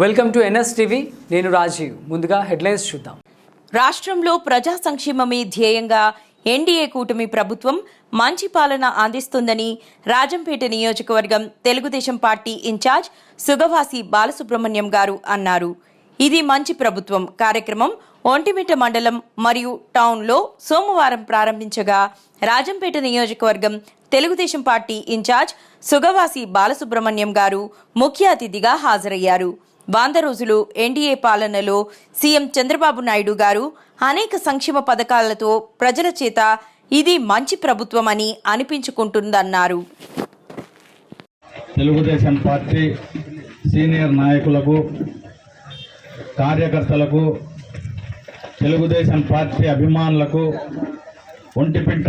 Welcome to NS TV. నేను రాజీవ్. ముందుగా headlines చూద్దాం. రాష్ట్రంలో ప్రజా సంక్షేమమే ధ్యేయంగా ఎన్డీఏ కూటమి ప్రభుత్వం మంచి పాలన అందిస్తుందని రాజంపేట నియోజకవర్గం తెలుగుదేశం పార్టీ ఇన్ఛార్జ్ సుగవాసి బాలసుబ్రహ్మణ్యం గారు అన్నారు. ఇది మంచి ప్రభుత్వం కార్యక్రమం. ఒంటిమిట్ట మండలం మరియు టౌన్లో సోమవారం ప్రారంభించగా రాజంపేట నియోజకవర్గం తెలుగుదేశం పార్టీ ఇన్ఛార్జ్ సుగవాసి బాలసుబ్రహ్మణ్యం గారు ముఖ్య అతిథిగా హాజరయ్యారు. వంద రోజులు ఎన్డీఏ పాలనలో సీఎం చంద్రబాబు నాయుడు గారు అనేక సంక్షేమ పథకాలతో ప్రజల చేత ఇది మంచి ప్రభుత్వమని అనిపించుకుంటుందన్నారు. తెలుగుదేశం పార్టీ సీనియర్ నాయకులకు కార్యకర్తలకు తెలుగుదేశం పార్టీ అభిమానులకు ఒంటిపిట్ట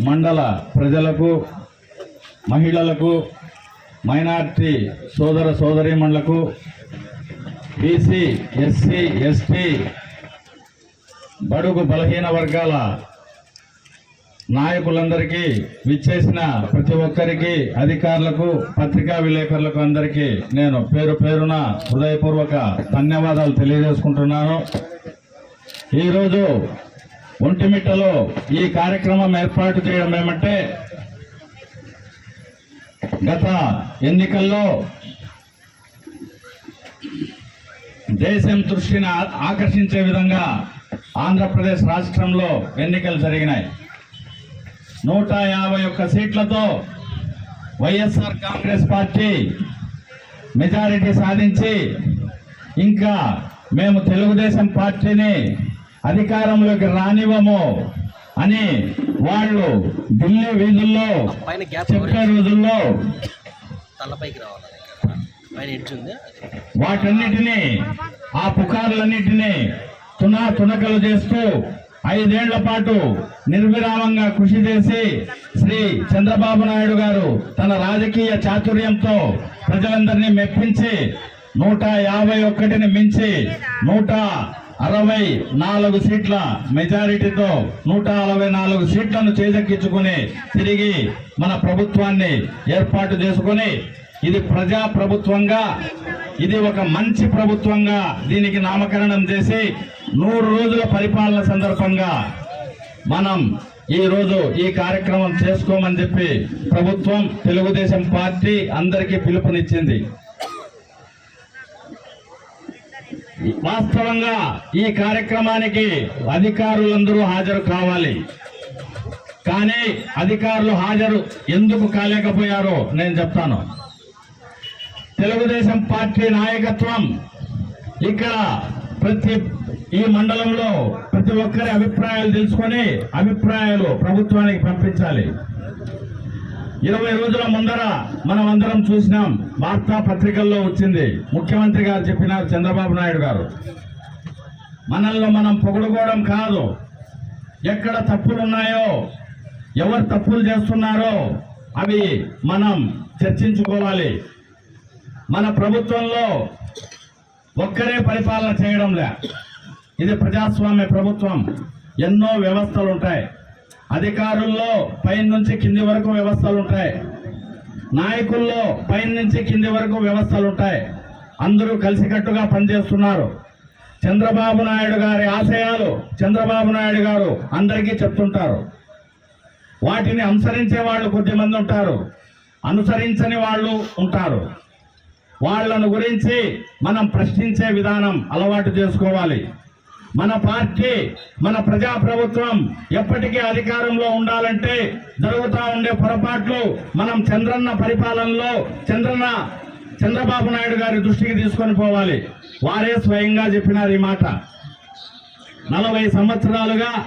మండల ప్రజలకు మహిళలకు మైనార్టీ సోదర సోదరీమణులకు బీసీ ఎస్సీ ఎస్టీ బడుగు బలహీన వర్గాల నాయకులందరికీ విచ్చేసిన ప్రతి ఒక్కరికి అధికారులకు పత్రికా విలేకరులకు అందరికీ నేను పేరు పేరున హృదయపూర్వక ధన్యవాదాలు తెలియజేసుకుంటున్నాను. ఈరోజు ఒంటిమిట్టలో ఈ కార్యక్రమం ఏర్పాటు చేయడం ఏమంటే గత ఎన్నికల్లో దేశం దృష్టిని ఆకర్షించే విధంగా ఆంధ్రప్రదేశ్ రాష్ట్రంలో ఎన్నికలు జరిగినాయి. నూట యాభై ఒక్క సీట్లతో వైఎస్ఆర్ కాంగ్రెస్ పార్టీ మెజారిటీ సాధించి ఇంకా మేము తెలుగుదేశం పార్టీని అధికారంలోకి రానివ్వము అని వాళ్ళు ఢిల్లీ వీధుల్లో చెప్పే రోజుల్లో తలపైకి రావాలి? వాటన్నిటినీ ఆ పుకార్లన్నిటినీ తునా తునకలు చేస్తూ ఐదేళ్ళ పాటు నిర్విరామంగా కృషి చేసి శ్రీ చంద్రబాబు నాయుడు గారు తన రాజకీయ చాతుర్యంతో ప్రజలందరినీ మెప్పించి నూట యాభై ఒక్కటిని మించి నూట అరవై నాలుగు సీట్ల మెజారిటీతో నూట అరవై నాలుగు సీట్లను చేజెక్కించుకుని తిరిగి మన ప్రభుత్వాన్ని ఏర్పాటు చేసుకొని ఇది ప్రజా ప్రభుత్వంగా ఇది ఒక మంచి ప్రభుత్వంగా దీనికి నామకరణం చేసి నూరు రోజుల పరిపాలన సందర్భంగా మనం ఈ రోజు ఈ కార్యక్రమం చేసుకోమని చెప్పి ప్రభుత్వం తెలుగుదేశం పార్టీ అందరికీ పిలుపునిచ్చింది. వాస్తవంగా ఈ కార్యక్రమానికి అధికారులందరూ హాజరు కావాలి. కానీ అధికారులు హాజరు ఎందుకు కాలేకపోయారో నేను చెప్తాను. తెలుగుదేశం పార్టీ నాయకత్వం ఇక్కడ ప్రతి ఈ మండలంలో ప్రతి ఒక్కరి అభిప్రాయాలు తెలుసుకొని అభిప్రాయాలు ప్రభుత్వానికి పంపించాలి. ఇరవై రోజుల ముందర మనం అందరం చూసినాం వార్తా పత్రికల్లో వచ్చింది. ముఖ్యమంత్రి గారు చెప్పినారు చంద్రబాబు నాయుడు గారు. మనల్ని మనం పొగడుకోవడం కాదు. ఎక్కడ తప్పులు ఉన్నాయో ఎవరు తప్పులు చేస్తున్నారో అవి మనం చర్చించుకోవాలి. మన ప్రభుత్వంలో ఒక్కరే పరిపాలన చేయడం లే ఇది ప్రజాస్వామ్య ప్రభుత్వం. ఎన్నో వ్యవస్థలు ఉంటాయి అధికారుల్లో పైన నుంచి కింది వరకు వ్యవస్థలు ఉంటాయి నాయకుల్లో పైన నుంచి కింది వరకు వ్యవస్థలు ఉంటాయి అందరూ కలిసికట్టుగా పనిచేస్తున్నారు. చంద్రబాబు నాయుడు గారి ఆశయాలు చంద్రబాబు నాయుడు గారు అందరికీ చెప్తుంటారు. వాటిని అనుసరించే వాళ్ళు కొద్దిమంది ఉంటారు. అనుసరించని వాళ్ళు ఉంటారు. వాళ్ళను గురించి మనం ప్రశ్నించే విధానం అలవాటు చేసుకోవాలి. మన పార్టీ మన ప్రజా ప్రభుత్వం ఎప్పటికీ అధికారంలో ఉండాలంటే జరుగుతూ ఉండే పొరపాట్లు మనం చంద్రన్న పరిపాలనలో చంద్రన్న చంద్రబాబు నాయుడు గారి దృష్టికి తీసుకొని పోవాలి. వారే స్వయంగా చెప్పినారు ఈ మాట. నలభై సంవత్సరాలుగా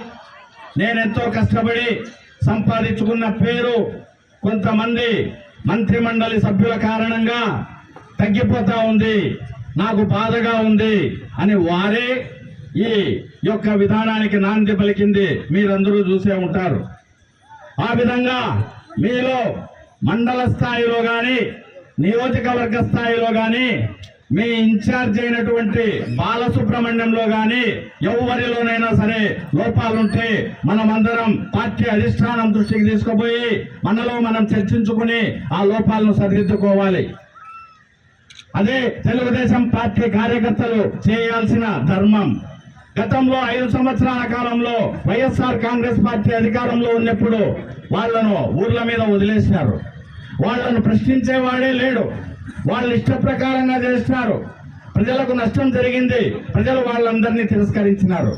నేనెంతో కష్టపడి సంపాదించుకున్న పేరు కొంతమంది మంత్రిమండలి సభ్యుల కారణంగా తగ్గిపోతా ఉంది. నాకు బాధగా ఉంది అని వారే ఈ యొక్క విధానానికి నాంది పలికింది మీరందరూ చూసే ఉంటారు. ఆ విధంగా మీలో మండల స్థాయిలో కానీ నియోజకవర్గ స్థాయిలో కానీ మీ ఇన్ఛార్జ్ అయినటువంటి బాలసుబ్రహ్మణ్యంలో కానీ ఎవరిలోనైనా సరే లోపాలుంటే మనమందరం పార్టీ అధిష్టానం దృష్టికి తీసుకుపోయి మనలో మనం చర్చించుకుని ఆ లోపాలను సరిదిద్దుకోవాలి. అదే తెలుగుదేశం పార్టీ కార్యకర్తలు చేయాల్సిన ధర్మం. గతంలో ఐదు సంవత్సరాల కాలంలో వైఎస్ఆర్ కాంగ్రెస్ పార్టీ అధికారంలో ఉన్నప్పుడు వాళ్ళను ఊర్ల మీద వదిలేసినారు వాళ్ళను ప్రశ్నించేవాడే లేడు. వాళ్ళు ఇష్ట ప్రకారంగా చేస్తున్నారు ప్రజలకు నష్టం జరిగింది. ప్రజలు వాళ్ళందరినీ తిరస్కరించినారు.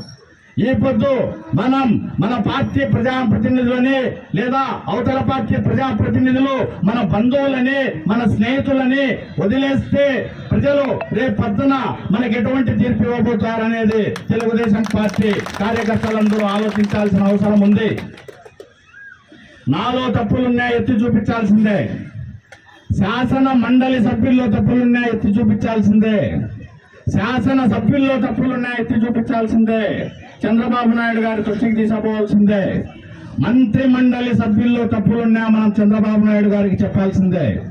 ఈ పొద్దు మనం మన పార్టీ ప్రజాప్రతినిధులని లేదా అవతల పార్టీ ప్రజాప్రతినిధులు మన బంధువులని మన స్నేహితులని వదిలేస్తే ప్రజలు రేపు పొద్దున మనకి ఎటువంటి తీర్పు ఇవ్వబోతారనేది తెలుగుదేశం పార్టీ కార్యకర్తలందరూ ఆలోచించాల్సిన అవసరం ఉంది. నాలో తప్పులున్నాయి ఎత్తి చూపించాల్సిందే. శాసన మండలి సభ్యుల్లో తప్పులున్నాయి ఎత్తి చూపించాల్సిందే. శాసన సభ్యుల్లో తప్పులున్నాయి ఎత్తి చూపించాల్సిందే. చంద్రబాబు నాయుడు గారి దృష్టికి తీసుకుపోవాల్సిందే మంత్రి మండలి సభ్యుల్లో తప్పులున్నా మనం చంద్రబాబు నాయుడు గారికి చెప్పాల్సిందే.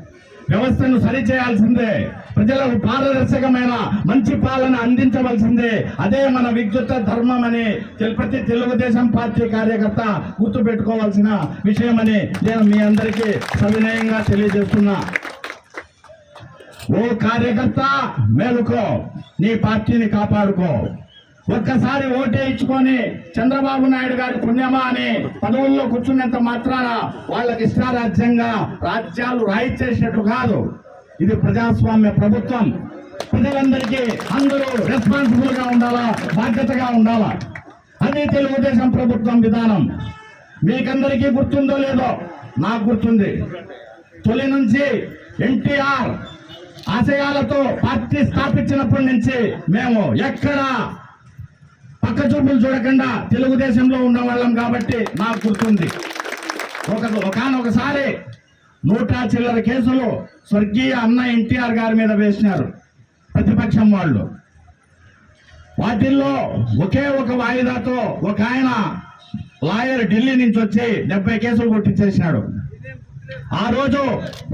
వ్యవస్థను సరిచేయాల్సిందే. ప్రజలకు పారదర్శకమైన మంచి పాలన అందించవలసిందే. అదే మన విద్యుత్ ధర్మం అని తెలు- ప్రతి తెలుగుదేశం పార్టీ కార్యకర్త గుర్తు పెట్టుకోవాల్సిన విషయమని నేను మీ అందరికీ సవినయంగా తెలియజేస్తున్నా. ఓ కార్యకర్త మేలుకో. నీ పార్టీని కాపాడుకో. ఒక్కసారి ఓటేయించుకొని ఇచ్చుకొని చంద్రబాబు నాయుడు గారి పుణ్యమా అని పదవుల్లో కూర్చున్నంత మాత్రాన వాళ్ళకి ఇష్టారాజ్యంగా రాజ్యాలు రాయిచ్చేసినట్లు కాదు. ఇది ప్రజాస్వామ్య ప్రభుత్వం. ప్రజలందరికీ అందరూ రెస్పాన్సిబుల్గా ఉండాలా? బాధ్యతగా ఉండాలా? అది తెలుగుదేశం ప్రభుత్వం విధానం. మీకందరికీ గుర్తుందో లేదో? నాకు గుర్తుంది. తొలి నుంచి ఎన్టీఆర్ ఆశయాలతో పార్టీ స్థాపించినప్పటి నుంచి మేము ఎక్కడ పక్క చూపులు చూడకుండా తెలుగుదేశంలో ఉన్న వాళ్ళం కాబట్టి నాకు గుర్తుంది. ఒక ఒకనొకసారి నూట చిల్లర కేసులు స్వర్గీయ అన్న ఎన్టీఆర్ గారి మీద వేసినారు ప్రతిపక్షం వాళ్ళు. వాటిల్లో ఒకే ఒక వాయిదాతో ఒక ఆయన లాయర్ ఢిల్లీ నుంచి వచ్చి డెబ్బై కేసులు కొట్టించేసినాడు ఆ రోజు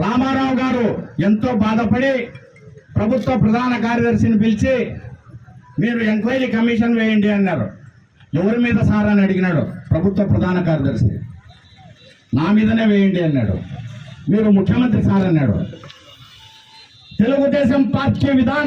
రామారావు గారు ఎంతో బాధపడి ప్రభుత్వ ప్రధాన కార్యదర్శిని పిలిచి మీరు ఎంక్వైరీ కమిషన్ వేయండి అన్నారు. ఎవరి మీద సార్ అని అడిగినాడు. ప్రభుత్వ ప్రధాన కార్యదర్శి. నా మీదనే వేయండి అన్నాడు. మీరు ముఖ్యమంత్రి సార్ అన్నాడు. తెలుగుదేశం పార్టీ విధానం